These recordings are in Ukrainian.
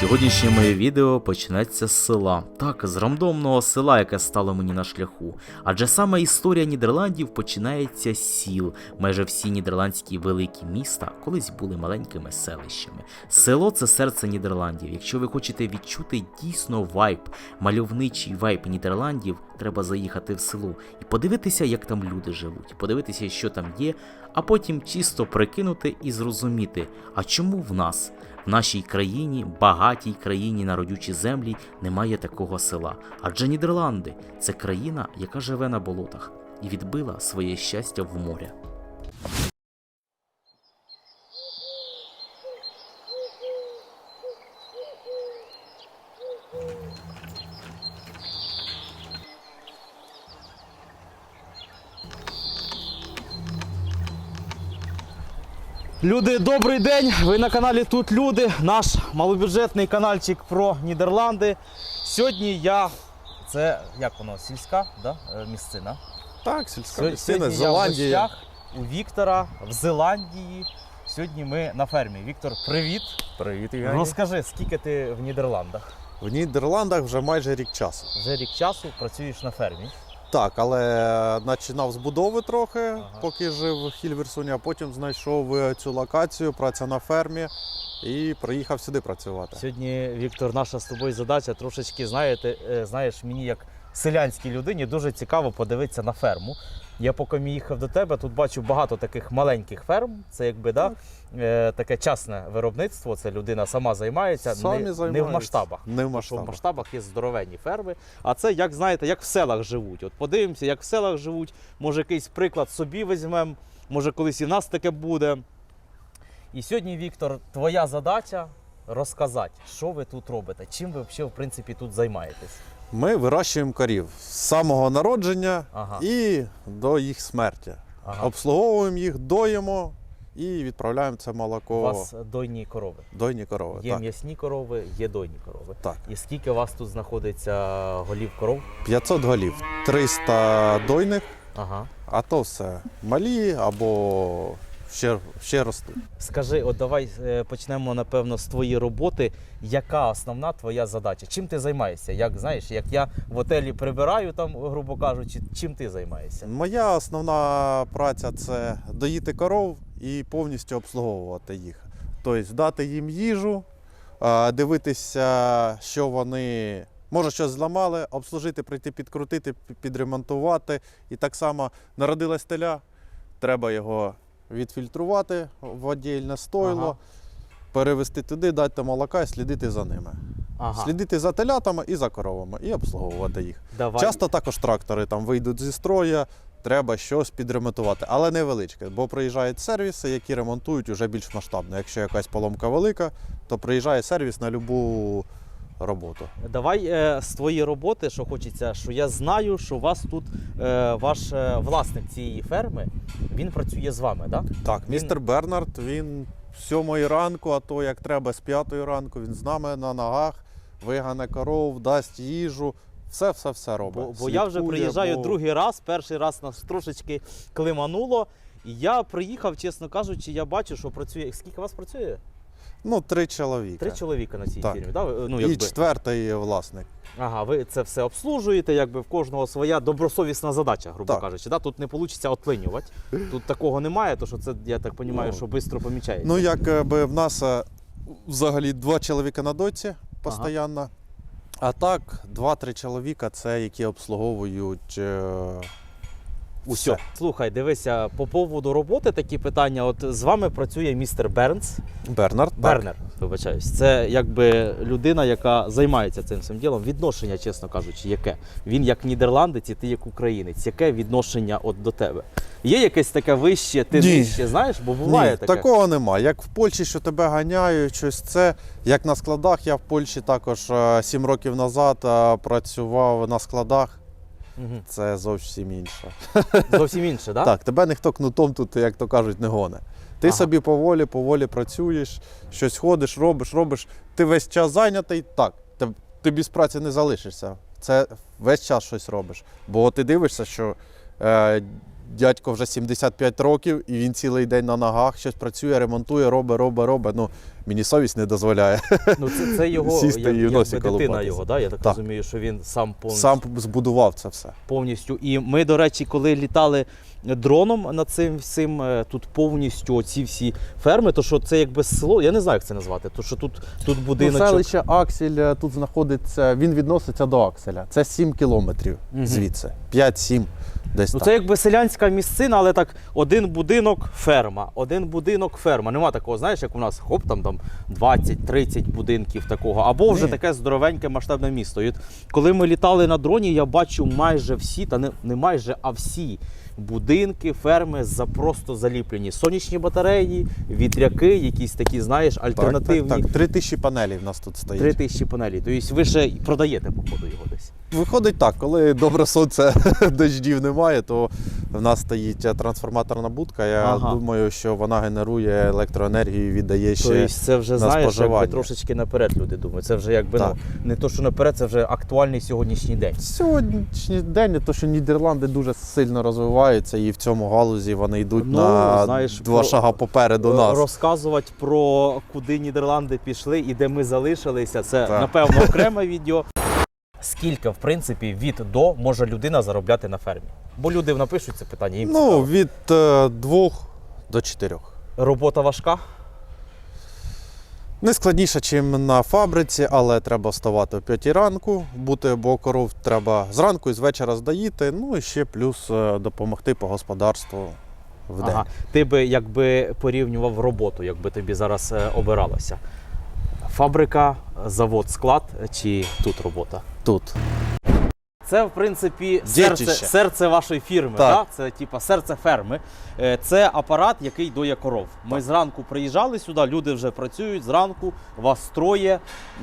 Сьогоднішнє моє відео почнеться з села. Так, з рандомного села, яке стало мені на шляху. Адже саме історія Нідерландів починається з сіл. Майже всі нідерландські великі міста колись були маленькими селищами. Село це серце Нідерландів. Якщо ви хочете відчути дійсно вайб, мальовничий вайб Нідерландів, треба заїхати в село і подивитися, як там люди живуть, подивитися, що там є, а потім чисто прикинути і зрозуміти, а чому в нас, в нашій країні, багатій країні на родючі землі, немає такого села. Адже Нідерланди це країна, яка живе на болотах і відбила своє щастя в моря. Люди, добрий день! Ви на каналі Тут Люди, наш малобюджетний каналчик про Нідерланди. Сьогодні я. Це як воно, сільська да? е, місцина. Так, сільська місцина, Сьогодні я в гостях у Віктора в Зеландії. Сьогодні ми на фермі. Віктор, привіт! Привіт, Євгеній. Розкажи, скільки ти в Нідерландах? В Нідерландах вже майже рік часу. Вже рік часу працюєш на фермі. Так, але починав з будови трохи, Ага. поки жив в Хільверсоні, а потім знайшов е, цю локацію, праця на фермі і приїхав сюди працювати. Сьогодні, Віктор, наша з тобою задача трошечки, знаєте, е, знаєш, мені як селянській людині дуже цікаво подивитися на ферму. Я поки їхав до тебе, тут бачу багато таких маленьких ферм. Це якби да, е, таке частне виробництво. Це людина сама займається, Самі не, не в займаються. масштабах. Не в Що в масштабах. масштабах є здоровенні ферми. А це, як знаєте, як в селах живуть. От подивимося, як в селах живуть. Може, якийсь приклад собі візьмемо, може, колись і в нас таке буде. І сьогодні, Віктор, твоя задача розказати, що ви тут робите, чим ви взагалі, в принципі, тут займаєтесь. Ми вирощуємо корів з самого народження Ага. і до їх смерті. Ага. Обслуговуємо їх, доїмо і відправляємо це молоко У вас дойні корови. дойні корови. Є Так. м'ясні корови, є дойні корови. так. І скільки у вас тут знаходиться голів коров? 500 голів, 300 дойних, Ага. а то все малі або ще, ще ростуть. Скажи, от давай е, почнемо напевно з твоєї роботи. Яка основна твоя задача? Чим ти займаєшся? Як знаєш, як я в готелі прибираю там, грубо кажучи, чим ти займаєшся? Моя основна праця це доїти коров і повністю обслуговувати їх. Тобто дати їм їжу, дивитися, що вони. Може, щось зламали, обслужити, прийти підкрутити, підремонтувати. І так само народилась теля, треба його відфільтрувати в віддільне стойло, Ага. перевести туди, дати молока і слідити за ними. Ага, Слідити за телятами і за коровами, і обслуговувати їх. давай. Часто також трактори там вийдуть зі строя, треба щось підремонтувати, але невеличке, бо приїжджають сервіси, які ремонтують уже більш масштабно. Якщо якась поломка велика, то приїжджає сервіс на будь-яку роботу. Давай е, з твоєї роботи, що хочеться, що я знаю, що у вас тут е, ваш е, власник цієї ферми, він працює з вами, так? Так, Він- містер Бернард, він з 7 ранку, а то як треба з 5 ранку, він з нами на ногах, вигане коров, дасть їжу. Все, все, все робить. Бо, бо я вже Слідкує, приїжджаю бо- другий раз, перший раз нас трошечки климануло. І я приїхав, чесно кажучи, я бачу, що працює. Скільки вас працює? Ну, три чоловіка. Три чоловіка на цій Так. фірмі. Да? ви- Ну, І четвертий власник. Ага, ви це все обслужуєте, якби в кожного своя добросовісна задача, грубо Так. кажучи. Да? Тут не вийде отлинювати. Тут такого немає, то що це, я так розумію, Ну, що швидко помічається. Ну, як би в нас е, взагалі два чоловіка на доці постійно. А так, два-три чоловіка це які обслуговують е, Усе. Слухай, дивися, по поводу роботи такі питання. От з вами працює містер Бернс. Бернард. Бернер, вибачаюсь. Це якби людина, яка займається цим всім ділом. Відношення, чесно кажучи, яке? Він як нідерландець, і ти як українець. Яке відношення от до тебе? Є якесь таке вище, ти Ні. нижче, знаєш? Бо буває Ні, таке. такого немає. Як в Польщі, що тебе ганяють, щось це. Як на складах, я в Польщі також е, сім років назад е, працював на складах. Це зовсім інше. Зовсім інше, да? Так, тебе ніхто кнутом тут, як то кажуть, не гоне. Ти Ага. собі поволі, поволі працюєш, щось ходиш, робиш, робиш. Ти весь час зайнятий, так, ти, ти без праці не залишишся. Це весь час щось робиш. Бо ти дивишся, що е, дядько вже 75 років, і він цілий день на ногах, щось працює, ремонтує, робить, робить, робить. Ну, мені совість не дозволяє. Ну, це, це його Сісти як, і в якби носі дитина його, да? я так, Так. розумію, що він сам повністю. Сам збудував це все. повністю. І ми, до речі, коли літали дроном над цим всім, е, тут повністю оці всі ферми, то що це якби село, я не знаю, як це назвати, то що тут, тут Ну, селище Аксель е, тут знаходиться, він відноситься до Акселя. Це 7 кілометрів звідси. 5-7 десь Ну, так. це якби селянська місцина, але так один будинок ферма, один будинок ферма. Нема такого, знаєш, як у нас хоп, там, там 20-30 будинків такого, або вже Ні. таке здоровеньке масштабне місто. І от коли ми літали на дроні, я бачу майже всі, та не, не майже, а всі будинки, ферми за просто заліплені. Сонячні батареї, вітряки, якісь такі, знаєш, альтернативні. так, так. 3 тисячі панелей в нас тут стоїть. Три тисячі панелей. Тобто ви ще продаєте, походу, його десь. Виходить так, коли добре сонце, дощів немає, то в нас стоїть е, трансформаторна будка. Я Ага. думаю, що вона генерує електроенергію і віддає ще. Тобто це вже на знаєш, якби трошечки наперед люди думають. Це вже якби Так. ну, не то, що наперед, це вже актуальний сьогоднішній день. Сьогоднішній день, то що Нідерланди дуже сильно розвиваються, і в цьому галузі вони йдуть Ну, на знаєш, два про- шага попереду нас. Розказувати про куди Нідерланди пішли і де ми залишилися, це Так. напевно окреме відео. Скільки, в принципі, від до може людина заробляти на фермі? Бо люди напишуть це питання. Їм Ну, цікаво. від е, двох до чотирьох. робота важка. Не складніше, ніж на фабриці, але треба вставати о 5 ранку, бути, бо коров треба зранку і з вечора здоїти, ну і ще плюс е, допомогти по господарству в день. Ага. Ти би якби порівнював роботу, якби тобі зараз е, обиралося. Фабрика, завод, склад чи тут робота? Тут. Це, в принципі, серце, Дітище. серце вашої фірми. Так. Да? Це типа серце ферми. Е, Це апарат, який доє коров. Ми зранку приїжджали сюди, люди вже працюють зранку, вас троє,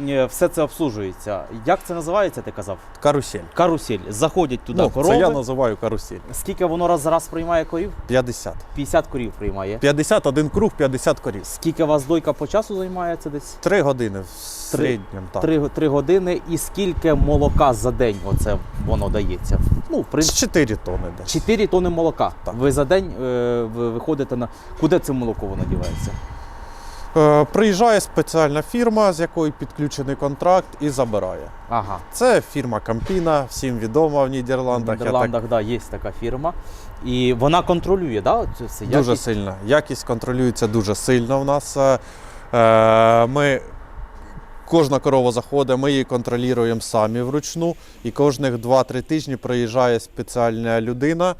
е, все це обслужується. Як це називається, ти казав? Карусель. Карусель. Заходять туди ну, корови. це я називаю карусель. Скільки воно раз за раз приймає корів? 50. 50 корів приймає. 51 круг, 50 корів. Скільки вас дойка по часу займає це десь? Три години в середньому. Так. Три години. І скільки молока за день оце воно дається? Ну, в принципі. 4 тони десь. 4 тони молока. Так. Ви за день е, ви виходите на. Куди це молоко воно дівається? Е, приїжджає спеціальна фірма, з якою підключений контракт, і забирає. Ага. Це фірма Кампіна, всім відома в В Нідерландах. Я Нідерландах да, є така фірма. І вона контролює, да, це все? так, дуже сильно. Якість контролюється дуже сильно в нас. Е, е, Ми, кожна корова заходить, ми її контролюємо самі вручну. І кожних 2-3 тижні приїжджає спеціальна людина,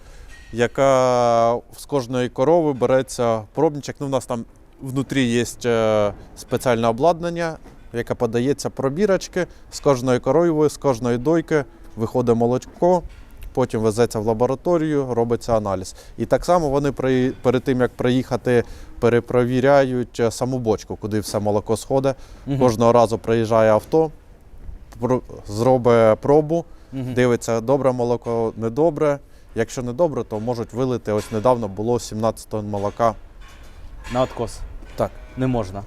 яка з кожної корови береться пробничок. Ну, у нас там внутрі є е, спеціальне обладнання, яке подається пробірочки з кожної коровою, з кожної дойки виходить молочко, потім везеться в лабораторію, робиться аналіз. І так само вони перед тим, як приїхати, перепровіряють е, саму бочку, куди все молоко сходить. Мгм. Кожного разу приїжджає авто, зробить пробу, Мгм. дивиться, добре молоко, недобре. Якщо не добре, то можуть вилити. Ось недавно було 17 тонн молока. На откос. Так. Не можна.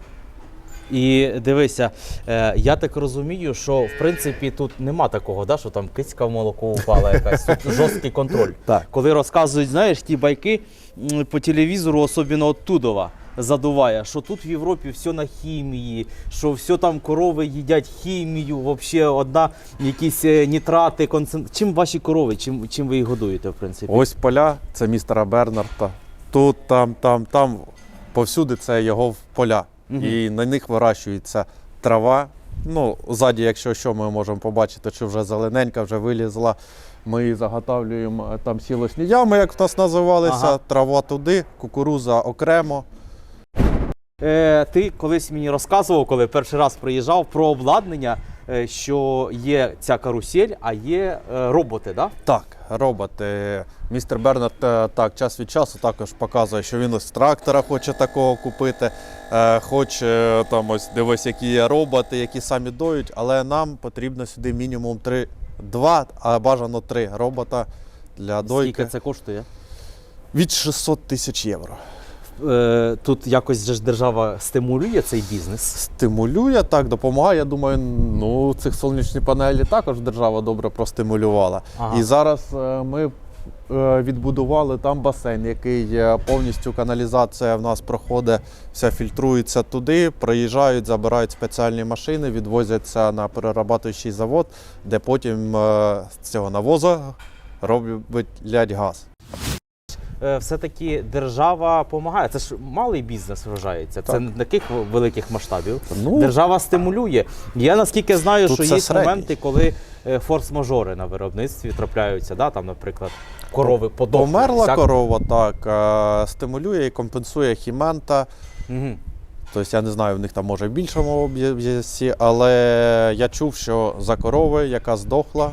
І дивися, е, я так розумію, що в принципі тут нема такого, да, що там кицька в молоко упала якась. Тут жорсткий контроль. Так. Коли розказують, знаєш, ті байки по телевізору, особливо от Тудова, задуває, що тут в Європі все на хімії, що все там корови їдять хімію, взагалі одна якісь е, нітрати, концентрати. Чим ваші корови, чим, чим ви їх годуєте, в принципі? Ось поля, це містера Бернарда. Тут, там, там, там. Повсюди це його поля. Мгм. І на них вирощується трава. Ну, ззаді, якщо що, ми можемо побачити, що вже зелененька, вже вилізла. Ми її заготовлюємо е, там сілосні ями, як в нас називалися, Ага. трава туди, кукуруза окремо. Е, ти колись мені розказував, коли перший раз приїжджав про обладнання, що є ця карусель, а є е, роботи, да? Так, роботи. Містер Бернард е, так, час від часу також показує, що він ось трактора хоче такого купити. е, Хоче е, там ось дивись, які є роботи, які самі доють, але нам потрібно сюди мінімум три, два, а бажано три робота для дойки. Скільки це коштує? Від 600 тисяч євро. Е, тут якось же ж держава стимулює цей бізнес. Стимулює, так, допомагає. Я думаю, ну цих сонячні панелі також держава добре простимулювала. Ага. І зараз е, ми е, відбудували там басейн, який е, повністю каналізація в нас проходить, все фільтрується туди, приїжджають, забирають спеціальні машини, відвозяться на перерабатуючий завод, де потім е, з цього навозу роблять газ. Е, Все-таки держава допомагає. Це ж малий бізнес вважається. Це не таких великих масштабів. Ну, Держава стимулює. Я наскільки знаю, що є середній. моменти, коли е, форс-мажори на виробництві трапляються, да? там, наприклад, корови подохли. померла всяк- корова, так, е, стимулює і компенсує хімента. Мгм. Тобто я не знаю, в них там може в більшому об'єсі, але я чув, що за корови, яка здохла,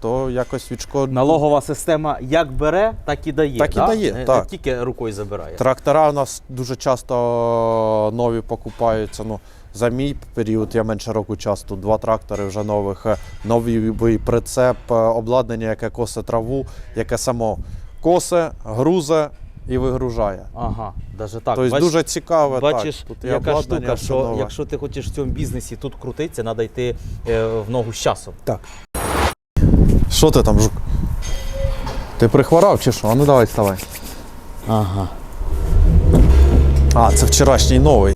то якось відшкод... Налогова система як бере, так і дає. Так і да? дає, Не, так. не тільки рукою забирає. Трактора у нас дуже часто нові покупаються. Ну, за мій період я менше року часу, два трактори вже нових, е, новий прицеп, е, обладнання, яке косе траву, яке само косе, грузе і вигружає. Ага, навіть так. тобто Бач- дуже цікаве. Бачиш, так. Тут яка штука, що нове. якщо ти хочеш в цьому бізнесі тут крутитися, треба йти е, в ногу з часом. Що ти там, жук? Ти прихворав чи що? А ну давай вставай. Ага. А, це вчорашній новий.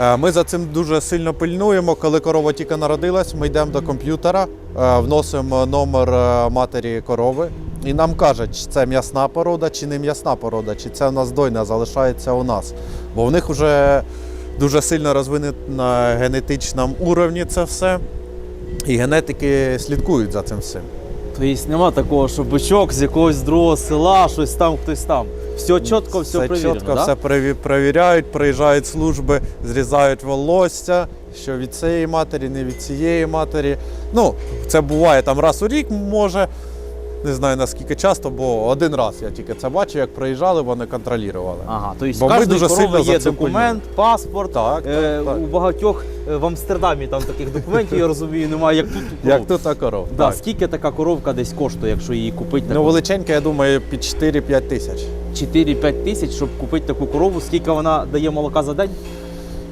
Е, Ми за цим дуже сильно пильнуємо. Коли корова тільки народилась, ми йдемо до комп'ютера, е, вносимо номер е, матері корови, і нам кажуть, чи це м'ясна порода, чи не м'ясна порода, чи це в нас дойна залишається у нас. Бо в них вже дуже сильно розвинено на генетичному уровні це все. І генетики слідкують за цим всім. Тобто нема такого, що бичок з якогось другого села, щось там, хтось там. Все чітко, все, все перевірено, чітко, да? все переві- перевіряють, приїжджають служби, зрізають волосся, що від цієї матері, не від цієї матері. Ну, це буває там раз у рік, може. Не знаю наскільки часто, бо один раз я тільки це бачив, як приїжджали, вони контролювали. Ага, тобто Бо ми дуже сильно за є цим документ, паспорт. Так, Е, так. У багатьох е, в Амстердамі там таких документів, я розумію, немає, як тут. у Як коров. тут та коров. Да, так. скільки така коровка десь коштує, якщо її купити? Ну, величенька, я думаю, під 4-5 тисяч. 4-5 тисяч, щоб купити таку корову, скільки вона дає молока за день?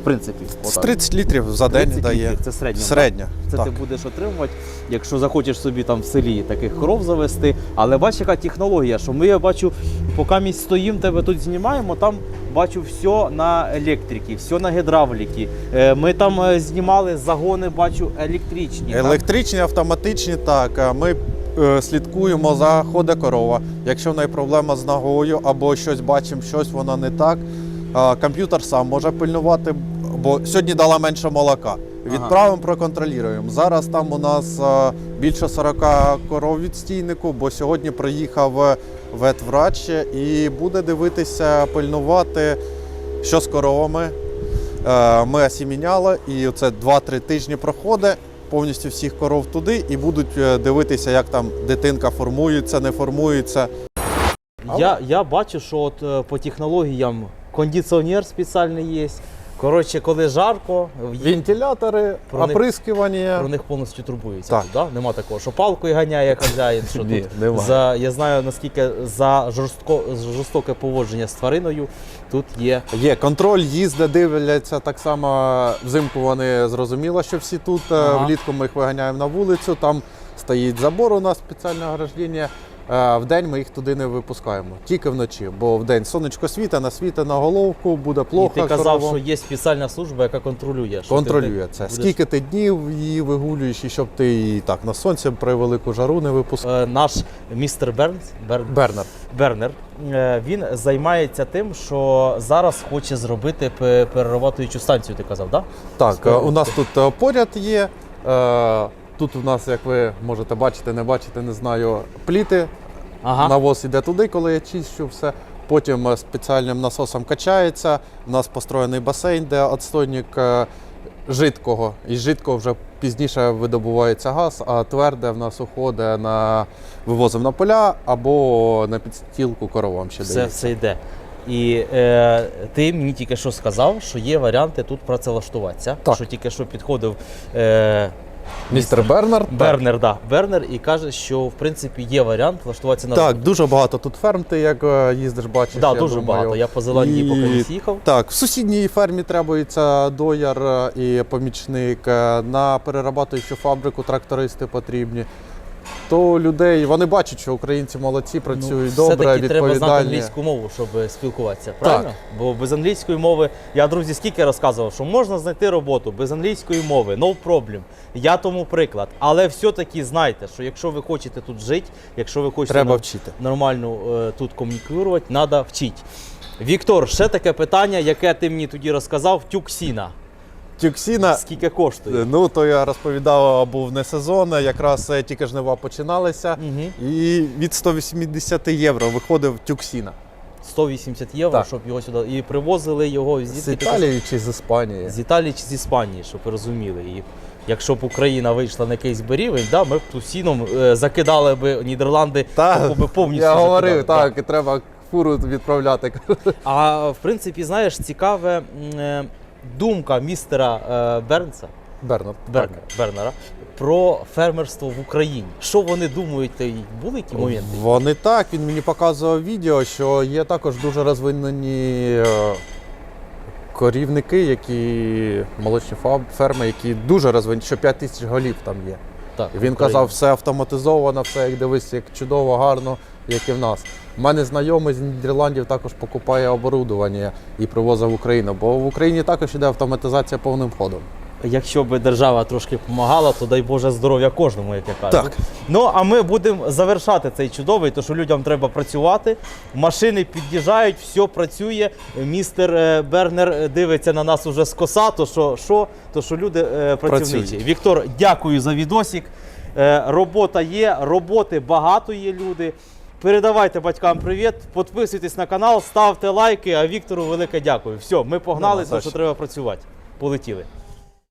Принципі, З отак. 30 літрів за день 30 дає. літрів, Це середня. Середня. Це так. ти будеш отримувати, якщо захочеш собі там в селі таких коров завести. Але бачиш, яка технологія, що ми я бачу, поки ми стоїмо, тебе тут знімаємо, там бачу все на електриці, все на гідравліки. Е, Ми там е, знімали загони, бачу, електричні. так? Електричні, автоматичні, так. А Ми е, слідкуємо за ходе корова. Якщо в неї проблема з ногою або щось бачимо, щось вона не так. а, Комп'ютер сам може пильнувати, бо сьогодні дала менше молока. Відправимо, проконтролюємо. Зараз там у нас е, більше 40 коров від стійнику, бо сьогодні приїхав е, ветврач і буде дивитися, пильнувати, що з коровами. Е, Ми осіміняли, і це 2-3 тижні проходить повністю всіх коров туди і будуть е, дивитися, як там дитинка формується, не формується. Я, я бачу, що от по технологіям кондиціонер спеціальний є. Коротше, коли жарко, Вентилятори, Про них- оприскування. про них повністю турбуються. Так. Тут, да? Нема такого, що палкою ганяє хазяїн, що Ні, тут нема. за я знаю наскільки за жорстко жорстоке поводження з твариною тут є. Є контроль, їзди, дивляться так само. Взимку вони зрозуміло, що всі тут. е, Ага. Влітку ми їх виганяємо на вулицю. Там стоїть забор у нас спеціальне ограждення. Е, Вдень ми їх туди не випускаємо, тільки вночі. Бо вдень сонечко світе, насвіте на головку, буде плохо. І ти казав, що є спеціальна служба, яка контролює. що Контролює ти це. будеш- Скільки ти днів її вигулюєш, і щоб ти її так на сонці при велику жару не випускав. Е, Наш містер Бернс Бер... Бернер. Бернер він займається тим, що зараз хоче зробити пе- станцію. Ти казав, так? Так, е, у нас тут поряд є. е, Тут у нас, як ви можете бачити, не бачите, не знаю, пліти. Ага. Навоз іде туди, коли я чищу все. Потім е, спеціальним насосом качається. У нас построєний басейн, де отстойник е, жидкого. І жидкого вже пізніше видобувається газ, а тверде в нас уходить на вивозимо на поля або на підстілку коровам ще все, все йде. І е, ти мені тільки що сказав, що є варіанти тут працевлаштуватися. Так. Що тільки що підходив е, Містер Бернер. Бернер, да, Бернер і каже, що в принципі є варіант влаштуватися на Так, дуже багато тут ферм, ти як е, їздиш, бачиш. Да, я дуже думаю. багато. Я по Зеландії І- поки не з'їхав. Так, в сусідній фермі требується дояр е, і помічник. е, На перерабатуючу фабрику трактористи потрібні. То людей вони бачать, що українці молодці, працюють добре, Ну, Все-таки треба знати англійську мову, щоб спілкуватися. Правильно? Бо без англійської мови, я друзі, скільки розказував, що можна знайти роботу без англійської мови, no problem. Я тому приклад. Але все-таки знайте, що якщо ви хочете тут жити, якщо ви хочете Треба вчити. нормально е, тут комунікувати, треба вчити. Віктор, ще таке питання, яке ти мені тоді розказав, тюк сіна. Тюксіна, Скільки коштує? ну то я розповідав, був не сезон, якраз е, тільки жнива починалися. Угу. І від 180 євро виходив тюксіна. 180 євро, Так. щоб його сюди. І привозили його З звідки? Італії чи з Іспанії. З Італії чи з Іспанії, щоб ви розуміли. І якщо б Україна вийшла на якийсь берівень, да, ми б тут сіном е, закидали б Нідерланди Та, би повністю. я закидали, говорив, да. так, треба фуру відправляти. А в принципі, знаєш, цікаве е, думка містера е, Бернса, Бернард. Бернера, Бернера про фермерство в Україні. Що вони думають, були які моменти? Вони так, він мені показував відео, що є також дуже розвинені е, корівники, які молочні ферми, які дуже розвинені, що 5 тисяч голів там є. Так, Він Україні. казав, все автоматизовано, все як дивись, як чудово, гарно, як і в нас. У мене знайомий з Нідерландів також покупає оборудування і привозить в Україну, бо в Україні також іде автоматизація повним ходом. Якщо б держава трошки допомагала, то дай Боже здоров'я кожному, як я кажу. Так. Ну а ми будемо завершати цей чудовий, тому що людям треба працювати. Машини під'їжджають, все працює. Містер е, Бернер дивиться на нас уже з коса, то що, що, то що люди е, працівничі. Працюють. Віктор, дякую за відосик. Е, робота є, роботи багато є люди. Передавайте батькам привіт, підписуйтесь на канал, ставте лайки. А Віктору велике дякую. Все, ми погнали, тому що. треба працювати. Полетіли.